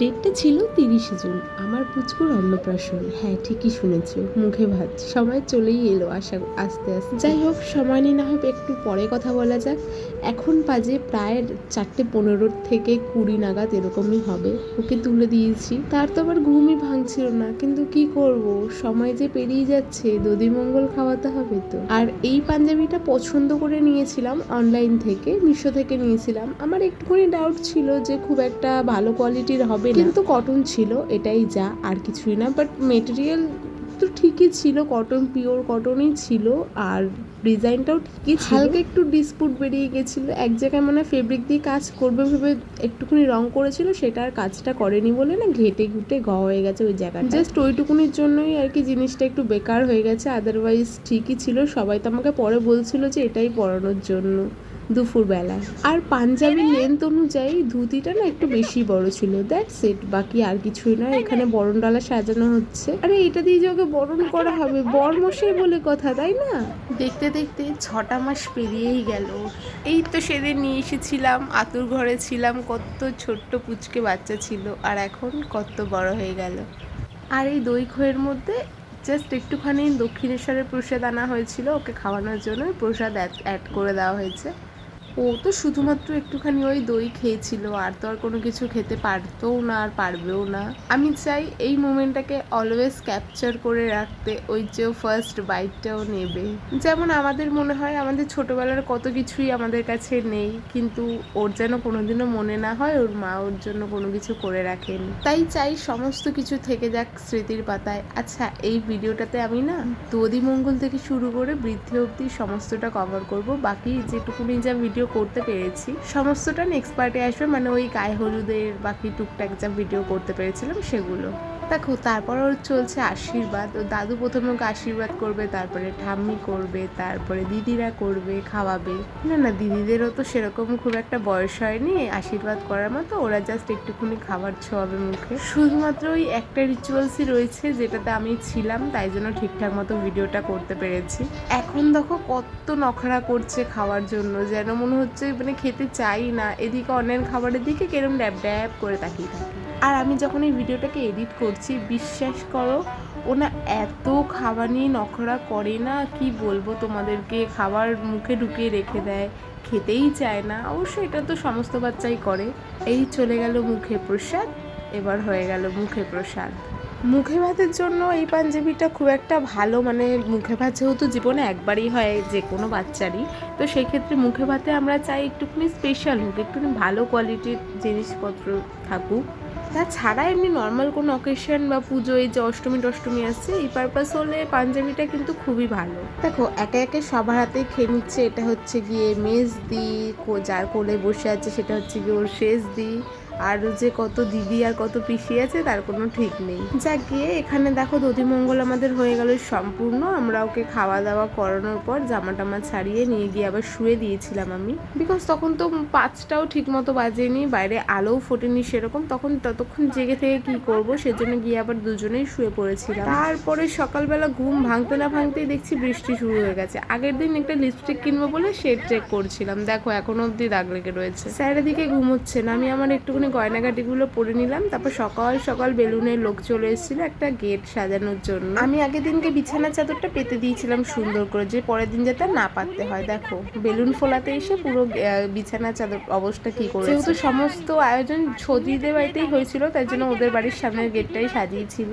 ডেটটা ছিল তিরিশে জুন। আমার পুচকুর অন্নপ্রাশন। হ্যাঁ ঠিকই শুনেছ। মুখে ভাত। সময় চলেই এলো আশা আস্তে আস্তে। যাই হোক, সময় নিয়ে না হোক একটু পরে কথা বলা যাক। এখন বাজে প্রায় চারটে পনেরো থেকে কুড়ি নাগাদ এরকমই হবে। ওকে তুলে দিয়েছি। তার তো আবার ঘুমই ভাঙছিল না। কিন্তু কি করব? সময় যে পেরিয়ে যাচ্ছে। দধিমঙ্গল খাওয়াতে হবে তো। আর এই পাঞ্জাবিটা পছন্দ করে নিয়েছিলাম অনলাইন থেকে। মিশো থেকে নিয়েছিলাম। আমার একটুখানি ডাউট ছিল যে খুব একটা ভালো কোয়ালিটির হবে না। কিন্তু কটন ছিল এটাই যা আর কিছুই না। বাট মেটেরিয়াল তো ঠিকই ছিল কটন পিওর কটনই ছিল আর ডিজাইনটাও ঠিকই ছিল। হালকা একটু ডিসপুট বেরিয়ে গেছিল। এক জায়গায় মানে ফেব্রিক দিয়ে কাজ করবে ভেবে একটুখানি রং করেছিল সেটা আর কাজটা করেনি বলে না ঘেটে ঘুটে গ হয়ে গেছে ওই জায়গাটা জাস্ট ওইটুকুনির জন্যই আর কি জিনিসটা একটু বেকার হয়ে গেছে। আদারওয়াইজ ঠিকই ছিল। সবাই তো আমাকে পরে বলছিল যে এটাই পরানোর জন্য। দুপুরবেলায় আর পাঞ্জাবি লেন্থ অনুযায়ী ধুতিটা না একটু বেশি বড় ছিল। দ্যাটস ইট বাকি আর কিছুই না এখানে বরণ ডালা সাজানো হচ্ছে। আরে, এটা দিয়ে যে ওকে বরণ করা হবে, বরমশাই বলে কথা, তাই না? দেখতে দেখতে ছটা মাস পেরিয়েই গেল। এই তো সেদিন নিয়ে এসেছিলাম, আতুর ঘরে ছিলাম, কত ছোট্ট পুচকে বাচ্চা ছিল, আর এখন কত বড় হয়ে গেল। আর এই দই খইয়ের মধ্যে জাস্ট একটুখানি দক্ষিণেশ্বরের প্রসাদ আনা হয়েছিল। ওকে খাওয়ানোর জন্য প্রসাদ অ্যাড করে দেওয়া হয়েছে। ও তো শুধুমাত্র একটুখানি ওই দই খেয়েছিল, আর তো আর কোনো কিছু খেতে পারতোও না আর পারবেও না। আমি চাই এই মোমেন্টটাকে অলওয়েজ ক্যাপচার করে রাখতে ওই যে ফার্স্ট বাইটটাও নেবে। যেমন আমাদের মনে হয়, আমাদের ছোটবেলার কত কিছুই আমাদের কাছে নেই, কিন্তু ওর যেন কোনোদিনও মনে না হয় ওর মা ওর জন্য কোনো কিছু করে রাখেন। তাই চাই সমস্ত কিছু থেকে যাক স্মৃতির পাতায়। আচ্ছা এই ভিডিওটাতে আমি না দধিমঙ্গল থেকে শুরু করে বৃদ্ধি অবধি সমস্তটা কভার করব। বাকি যেটুকুনি যা ভিডিও করতে পেরেছি। সমস্তটা নেক্সট পার্টে আসবে মানে ওই গায়ে হলুদের বাকি টুকটাক যা ভিডিও করতে পেরেছিলাম সেগুলো। দেখো তারপর ওর চলছে আশীর্বাদ। ও দাদু প্রথমে ওকে আশীর্বাদ করবে, তারপরে ঠাম্মি করবে, তারপরে দিদিরা করবে, খাওয়াবে। না না, দিদিদেরও তো সেরকম খুব একটা বয়স হয়নি, আশীর্বাদ করার মতো। ওরা জাস্ট একটুখানি খাবার ছোঁয়াবে মুখে। শুধুমাত্র ওই একটা রিচুয়ালসই রয়েছে, যেটাতে আমি ছিলাম, তাই জন্য ঠিকঠাক মতো ভিডিওটা করতে পেরেছি। এখন দেখো কত নখরা করছে খাওয়ার জন্য, যেন মনে হচ্ছে মানে খেতে চাই না। এদিকে অন্যের খাবারের দিকে কেরম ড্যাব ড্যাব করে তাকিয়ে থাকে। আর আমি যখন এই ভিডিওটাকে এডিট করছি, বিশ্বাস করো, ও না এত খাবার নিয়ে নখরা করে না, কি বলব তোমাদেরকে? খাবার মুখে ঢুকিয়ে রেখে দেয়, খেতেই চায় না। অবশ্য এটা তো সমস্ত বাচ্চাই করে। এই চলে গেল মুখে প্রসাদ, এবার হয়ে গেল মুখে প্রসাদ। মুখে ভাতের জন্য এই পাঞ্জাবিটা খুব একটা ভালো মানে মুখে ভাত যেহেতু জীবনে একবারই হয় যে কোনো বাচ্চারই, তো সেই ক্ষেত্রে মুখে ভাতে আমরা চাই একটুখানি স্পেশাল হোক, একটুখানি ভালো কোয়ালিটির জিনিসপত্র থাকুক। তাছাড়া এমনি নর্মাল কোনো অকেশন বা পুজো এই যে অষ্টমী টষ্টমী আসছে, এই পারপাস হলে পাঞ্জাবিটা কিন্তু খুবই ভালো। দেখো, একে একে সবার হাতেই খেয়ে নিচ্ছে, এটা হচ্ছে গিয়ে মেজ দি যার কোলে বসে আছে সেটা হচ্ছে গিয়ে ওর শেষ দি আর যে কত দিদি আর কত পিসি আছে, তার কোনো ঠিক নেই। যা গিয়ে এখানে দেখো দধিমঙ্গল আমাদের হয়ে গেল সম্পূর্ণ। আমরা ওকে খাওয়া দাওয়া করানোর পর জামা টামা ছাড়িয়ে নিয়ে গিয়ে আবার শুয়ে দিয়েছিলাম আমি। বিকজ তখন তো পাঁচটাও ঠিক মতো বাজেনি, বাইরে আলোও ফোটেনি সেরকম। তখন ততক্ষণ জেগে থেকে কি করব, সেজন্য গিয়ে আবার দুজনেই শুয়ে পড়েছিলাম। তারপরে সকালবেলা ঘুম ভাঙতে না ভাঙতেই দেখছি বৃষ্টি শুরু হয়ে গেছে। আগের দিন একটা লিপস্টিক কিনবো বলে শেড চেক করছিলাম। দেখো, এখনও অবধি দাগ লেগে রয়েছে। স্যারের দিকে ঘুমোচ্ছে না। আমি আমার একটুখানি গয়নাগাটিগুলো পরে নিলাম, তারপর সকাল সকাল বেলুনের লোক চলে এসেছিল একটা গেট সাজানোর জন্য। আমি আগের দিনকে বিছানার চাদরটা পেতে দিয়েছিলাম সুন্দর করে, যে পরের দিন যাতে না পাততে হয়। দেখো, বেলুন ফোলাতে এসে পুরো বিছানা চাদর অবস্থা কি করে যেহেতু সমস্ত আয়োজন ছদিদের বাড়িতেই হয়েছিল, তার জন্য ওদের বাড়ির সামনের গেটটাই সাজিয়েছিল।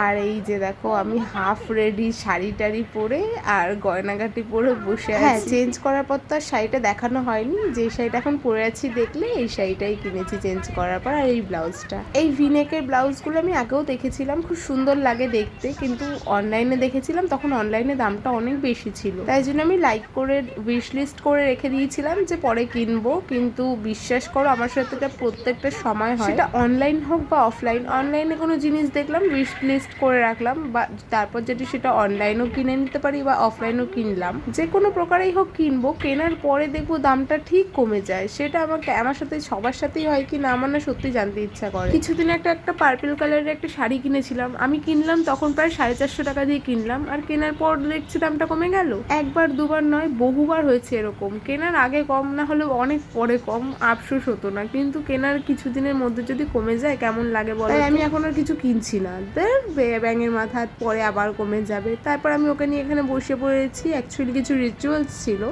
আর এই যে দেখো আমি হাফ রেডি শাড়ি টাড়ি পরে আর গয়নাগাটি পরে বসে হ্যাঁ চেঞ্জ করার পর তো আর শাড়িটা দেখানো হয়নি। যে শাড়িটা এখন পরে আছি দেখলে এই শাড়িটাই কিনেছি চেঞ্জ করার পর আর এই ব্লাউজটা। এই ভিনেকের ব্লাউজগুলো আমি আগেও দেখেছিলাম খুব সুন্দর লাগে দেখতে কিন্তু অনলাইনে দেখেছিলাম তখন অনলাইনে দামটা অনেক বেশি ছিল। তাই জন্য আমি লাইক করে উইশ লিস্ট করে রেখে দিয়েছিলাম যে পরে কিনবো কিন্তু বিশ্বাস করো আমার সাথে এটা প্রত্যেকটা সময় হয়। সেটা অনলাইন হোক বা অফলাইন অনলাইনে কোনো জিনিস দেখলাম উইশ লিস্ট লিস্ট করে রাখলাম বা তারপর যদি সেটা অনলাইনেও কিনে নিতে পারি বা অফলাইনেও কিনলাম যে কোনো প্রকারেই হোক কিনবো কেনার পরে দেখব দামটা ঠিক কমে যায়। সেটা আমাকে আমার সাথে সবার সাথেই হয় কি না আমার না সত্যি জানতে ইচ্ছা করে। কিছুদিন একটা একটা পার্পল কালারের একটা শাড়ি কিনেছিলাম। আমি কিনলাম তখন প্রায় সাড়ে চারশো টাকা দিয়ে কিনলাম। আর কেনার পর দেখছি দামটা কমে গেল। একবার দুবার নয় বহুবার হয়েছে এরকম। কেনার আগে কম না হলেও অনেক পরে কম আফসোস হতো না। কিন্তু কেনার কিছুদিনের মধ্যে যদি কমে যায় কেমন লাগে বলো আমি এখন আর কিছু কিনছি না। ব্যাঙের মাথা পরে আবার কমে যাবে। তারপর আমি ওকে নিয়ে এখানে বসে পড়েছি। অ্যাকচুয়ালি কিছু রিচুয়ালস ছিল।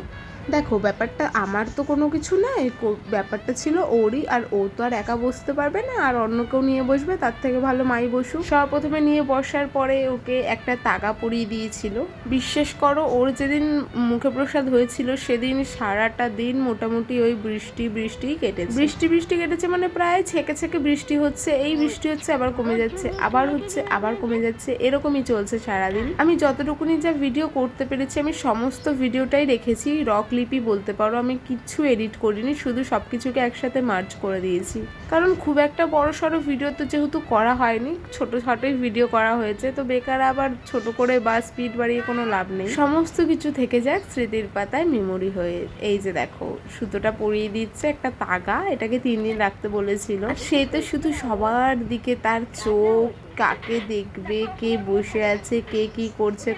দেখো, ব্যাপারটা আমার তো কোনো কিছু কো- ব্যাপারটা ছিল ওরই, আর ও তো আর একা বসতে পারবে না, আর অন্য কেউ নিয়ে বসবে, তার থেকে ভালো মাই বসুক। সর্বপ্রথমে নিয়ে বসার পরে ওকে একটা তাগা পরিয়ে দিয়েছিল। বিশ্বাস করো, ওর যেদিন মুখে প্রসাদ হয়েছিল, সেদিন সারাটা দিন মোটামুটি ওই বৃষ্টি বৃষ্টিই কেটেছে। বৃষ্টি বৃষ্টি কেটেছে মানে প্রায় ছেকে ছেকে বৃষ্টি হচ্ছে, এই বৃষ্টি হচ্ছে, আবার কমে যাচ্ছে, আবার হচ্ছে, আবার কমে যাচ্ছে, এরকমই চলছে সারাদিন। আমি যতটুকুনি যা ভিডিও করতে পেরেছি, আমি সমস্ত ভিডিওটাই রেখেছি রক লিপি বলতে পারো, আমি কিচ্ছু এডিট করিনি, শুধু সব কিছুকে একসাথে মার্চ করে দিয়েছি। কারণ খুব একটা বড় সড়ো ভিডিও তো যেহেতু করা হয়নি, ছোট ছোটই ভিডিও করা হয়েছে, তো বেকার আবার ছোট করে বা স্পিড বাড়িয়ে কোনো লাভ নেই। সমস্ত কিছু থেকে যাক স্মৃতির পাতায় মেমোরি হয়ে, এই যে দেখো, সুতোটা পরিয়ে দিচ্ছে একটা তাগা, এটাকে তিন দিন রাখতে বলেছিল। সে তো শুধু সবার দিকে তার চোখ, কাকে দেখবে, কে বসে আছে, কে কি করছে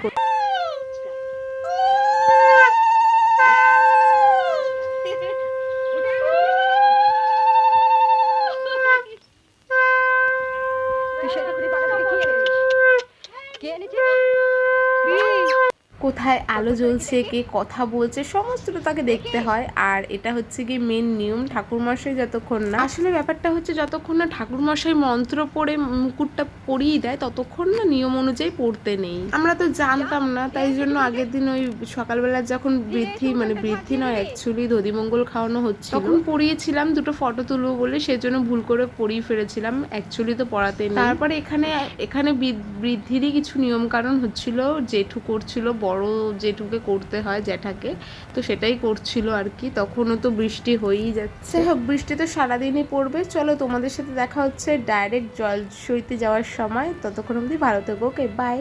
কোথায় আলো জ্বলছে, কে কথা বলছে, সমস্তটা তাকে দেখতে হয়। আর এটা হচ্ছে কি মেন নিয়ম, ঠাকুরমশাই যতক্ষণ না আসলে ব্যাপারটা হচ্ছে যতক্ষণ না ঠাকুরমশাই মন্ত্র পড়ে, মুকুটটা পরিয়ে দেয়, ততক্ষণ না নিয়ম অনুযায়ী পড়তে নেই। আমরা তো জানতাম না, তাই জন্য আগের দিন ওই সকালবেলা যখন বৃদ্ধি মানে বৃদ্ধি নয় অ্যাকচুয়ালি দধিমঙ্গল খাওয়ানো হচ্ছে তখন পড়িয়েছিলাম, দুটো ফটো তুলবো বলে, সেজন্য ভুল করে পড়িয়ে ফেলেছিলাম অ্যাকচুয়ালি তো পড়াতে তারপরে এখানে এখানে বৃদ্ধিরই কিছু নিয়ম কারণ হচ্ছিল জেঠু করছিল বড় জেঠুকে করতে হয় জ্যাঠাকে, তো সেটাই করছিল আর কি। তখনও তো বৃষ্টি হয়েই যাচ্ছে। হোক, বৃষ্টি তো সারাদিনই পড়বে। চলো তোমাদের সাথে দেখা হচ্ছে ডাইরেক্ট জল সইতে যাওয়ার সময়। ততক্ষণ অবধি ভালো থেকো ওকে বাই